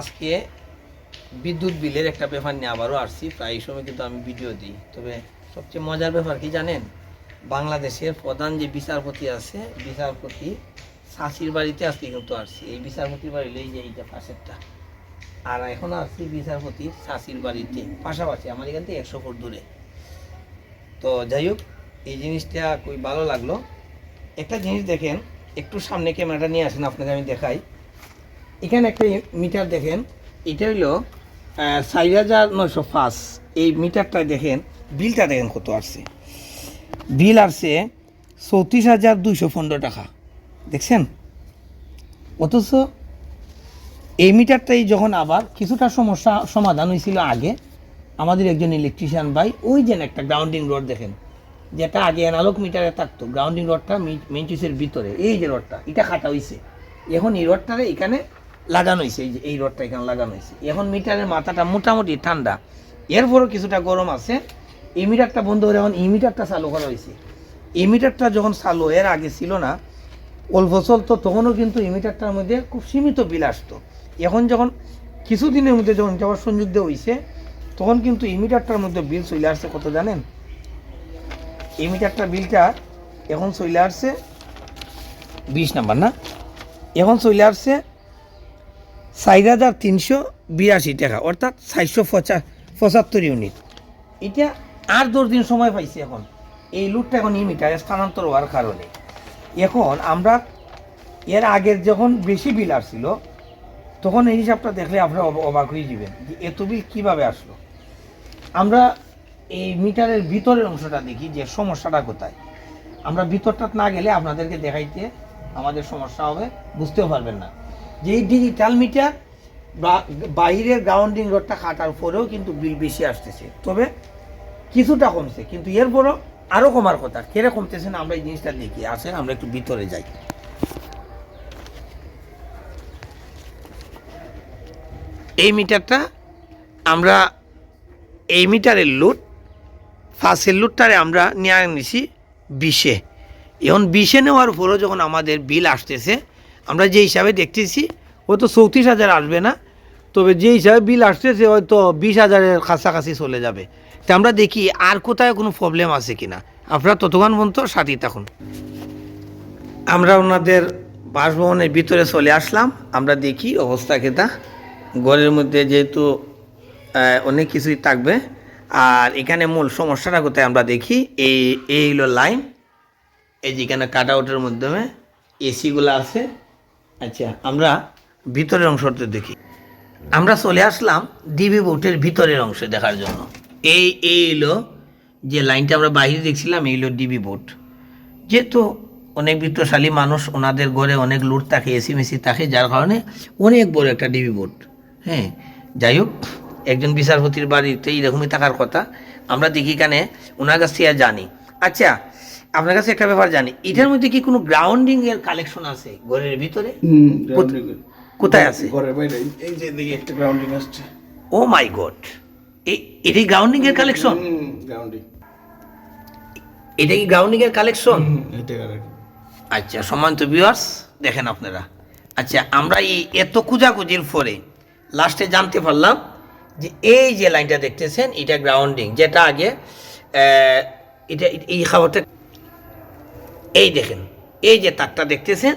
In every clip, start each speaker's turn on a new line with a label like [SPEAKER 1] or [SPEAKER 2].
[SPEAKER 1] আজকে বিদ্যুৎ বিলের একটা ব্যাপার নিয়ে আবারও আসছি, প্রায় সময় কিন্তু আমি ভিডিও দিই। তবে সবচেয়ে মজার ব্যাপার কি জানেন? বাংলাদেশের প্রধান যে বিচারপতি আছে, বিচারপতি শাসির বাড়িতে আজকে কিন্তু আসছি। এই বিচারপতির বাড়ি এই যে এইটা পাশেরটা। আর এখন আসছি বিচারপতি শাসির বাড়িতে, পাশাপাশি আমার এখান থেকে একশো ফুট দূরে। তো যাই হোক, এই জিনিসটা খুবই ভালো লাগল। একটা জিনিস দেখেন একটু সামনে ক্যামেরাটা নিয়ে আসেন আপনাকে আমি দেখাই। এখানে একটা মিটার দেখেন, এটা হইল চার হাজার নয়শো পাঁচ। এই মিটারটা দেখেন, বিলটা দেখেন কত আসছে। বিল আসছে চৌত্রিশ হাজার দুইশো পনেরো টাকা। দেখছেন? অথচ এই মিটারটাই যখন আবার কিছুটা সমস্যা সমাধান হয়েছিল আগে, আমাদের একজন ইলেকট্রিশিয়ান ভাই, ওই যেন একটা গ্রাউন্ডিং রড দেখেন যেটা আগে অ্যানালগ মিটারে থাকতো গ্রাউন্ডিং রডটা মেন ভিতরে, এই যে রডটা এটা কাটা হয়েছে এখন এই রডটারে এখানে লাগানো হয়েছে এই যে, এই রডটা এখানে লাগানো হয়েছে এখন মিটারের মাথাটা মোটামুটি ঠান্ডা। এরপরও কিছুটা গরম আছে। এই মিটারটা বন্ধ করে এখন এই মিটারটা চালু করা হয়েছে এই মিটারটা যখন চালু, এর আগে ছিল না, অল্প চলতো, তখনও কিন্তু এই মিটারটার মধ্যে খুব সীমিত বিল আসতো। এখন যখন কিছুদিনের মধ্যে যখন যাওয়ার দেওয়া হয়েছে তখন কিন্তু এই মিটারটার মধ্যে বিল চলে আসছে, কত জানেন? এই মিটারটার বিলটা এখন চলে আসছে বিশ নাম্বার, না? এখন চলে আসছে চার হাজার তিনশো বিরাশি টাকা, অর্থাৎ চারশো পঁচা পঁচাত্তর ইউনিট। এটা আর দশ দিন সময় পাইছে এখন। এই লুটটা এখন এই মিটারে স্থানান্তর হওয়ার কারণে। এখন আমরা এর আগের যখন বেশি বিল আসছিল, তখন এই হিসাবটা দেখলে আপনারা অব- অবাক হয়ে যাবেন যে এত বিল কীভাবে আসলো। আমরা এই মিটারের ভিতরের অংশটা দেখি যে সমস্যাটা কোথায়। আমরা ভিতরটা না গেলে আপনাদেরকে দেখাইতে আমাদের সমস্যা হবে, বুঝতেও পারবেন না। যে এই ডিজিটাল মিটার বা বাইরের গ্রাউন্ডিং রোডটা কাটার পরেও কিন্তু বিল বেশি আসতেছে। তবে কিছুটা কমছে, কিন্তু এরপরও আরও কমার কথা। কেরে কমতেছে না, আমরা এই জিনিসটা দেখি। আসে আমরা একটু ভিতরে যাই। এই মিটারটা আমরা, এই মিটারের লুট ফার্স্টের লুটটারে আমরা নিয়ে নিছি বিশে। এখন বিশে নেওয়ার পরও যখন আমাদের বিল আসতেছে, আমরা যে হিসাবে দেখতেছি হয়তো চৌত্রিশ হাজার আসবে না, তবে যে হিসাবে বিল আসতেছে হয়তো বিশ হাজারের কাছাকাছি চলে যাবে। তা আমরা দেখি আর কোথায় কোনো প্রবলেম আছে কিনা। আপনারা ততক্ষণ পর্যন্ত সাথী থাকুন। আমরা ওনাদের বাসভবনের ভিতরে চলে আসলাম। আমরা দেখি অবস্থা কেতা ঘরের মধ্যে যেহেতু অনেক কিছুই থাকবে। আর এখানে মূল সমস্যাটা কোথায় আমরা দেখি? এই এই হলো লাইন। এই যেখানে কাট আউটের মাধ্যমে এসিগুলো আছে। আচ্ছা আমরা ভিতরের অংশটা দেখি। আমরা চলে আসলাম ডিবি বোটের ভিতরের অংশ দেখার জন্য। এই এই হলো যে লাইনটা আমরা বাইরে দেখছিলাম, এই হলো ডিবি বোট যেহেতু অনেক বিত্তশালী মানুষ ওনাদের ঘরে অনেক লুট থাকে এসি মেসি থাকে, যার কারণে অনেক বড় একটা ডিবি বোট হ্যাঁ যাই হোক। একজন বিচারপতির বাড়িতে এইরকমই থাকার কথা। আমরা দেখি এখানে ওনার কাছ থেকে জানি। আচ্ছা আপনার কাছে একটা ব্যাপার জানি। এটার মধ্যে কি কোনো গ্রাউন্ডিং এর কালেকশন আছে ঘরের ভিতরে। কোথায় আছে?
[SPEAKER 2] ঘরের বাইরে। এই- এই যে দিকে একটা গ্রাউন্ডিং আসছে।
[SPEAKER 1] Oh my God. এই এটাই গ্রাউন্ডিং এর কালেকশন
[SPEAKER 2] গ্রাউন্ডিং
[SPEAKER 1] এটা কি গ্রাউন্ডিং এর কালেকশন
[SPEAKER 2] এটা।
[SPEAKER 1] আচ্ছা সম্মানিত ভিউয়ার্স দেখেন আপনারা। আচ্ছা আমরা এই এত কুজাকুজির পরে লাস্টে জানতে পারলাম যে এই যে লাইনটা দেখতেছেন এটা গ্রাউন্ডিং যেটা আগে এটা এই খাবারটা এই দেখেন এই যে তারটা দেখতেছেন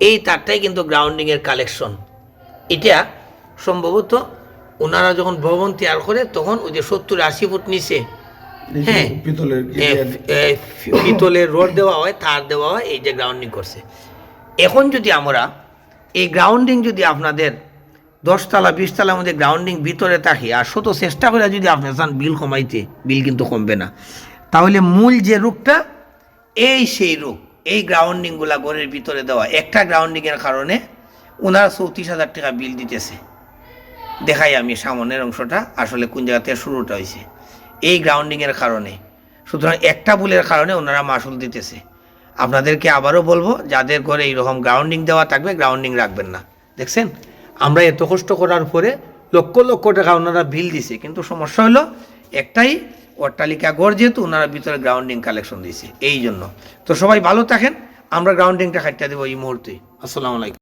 [SPEAKER 1] এই তারটাই কিন্তু গ্রাউন্ডিংয়ের কালেকশন এটা সম্ভবত ওনারা যখন ভবন তৈরি করে তখন ওই যে সত্তর আশি ফুট নিচে হ্যাঁ
[SPEAKER 2] পিতলের
[SPEAKER 1] রড দেওয়া হয় তার দেওয়া হয় এই যে গ্রাউন্ডিং করছে। এখন যদি আমরা এই গ্রাউন্ডিং যদি আপনাদের দশতলা, বিশতলার মধ্যে গ্রাউন্ডিং ভিতরে থাকে। আর শত চেষ্টা করে যদি আপনি চান বিল কমাইতে, বিল কিন্তু কমবে না। তাহলে মূল যে রূপটা এই সেই রূপ এই গ্রাউন্ডিংগুলা ঘরের ভিতরে দেওয়া। একটা গ্রাউন্ডিংয়ের কারণে ওনারা চৌত্রিশ হাজার টাকা বিল দিতেছে। দেখাই আমি সামনের অংশটা, আসলে কোন জায়গা থেকে শুরুটা হয়েছে। এই গ্রাউন্ডিংয়ের কারণে। সুতরাং একটা ভুলের কারণে ওনারা মাসুল দিতেছে। আপনাদেরকে আবারও বলব, যাদের ঘরে এইরকম গ্রাউন্ডিং দেওয়া থাকবে গ্রাউন্ডিং রাখবেন না। দেখছেন? আমরা এত কষ্ট করার পরে লক্ষ লক্ষ টাকা ওনারা বিল দিছে। কিন্তু সমস্যা হলো, একটাই অট্টালিকা ঘর যেহেতু ওনারা ভিতরে গ্রাউন্ডিং কালেকশন দিয়েছে এই জন্য তো সবাই ভালো থাকেন, আমরা গ্রাউন্ডিংটা খাইটা দেবো এই মুহূর্তে। আসসালামু আলাইকুম।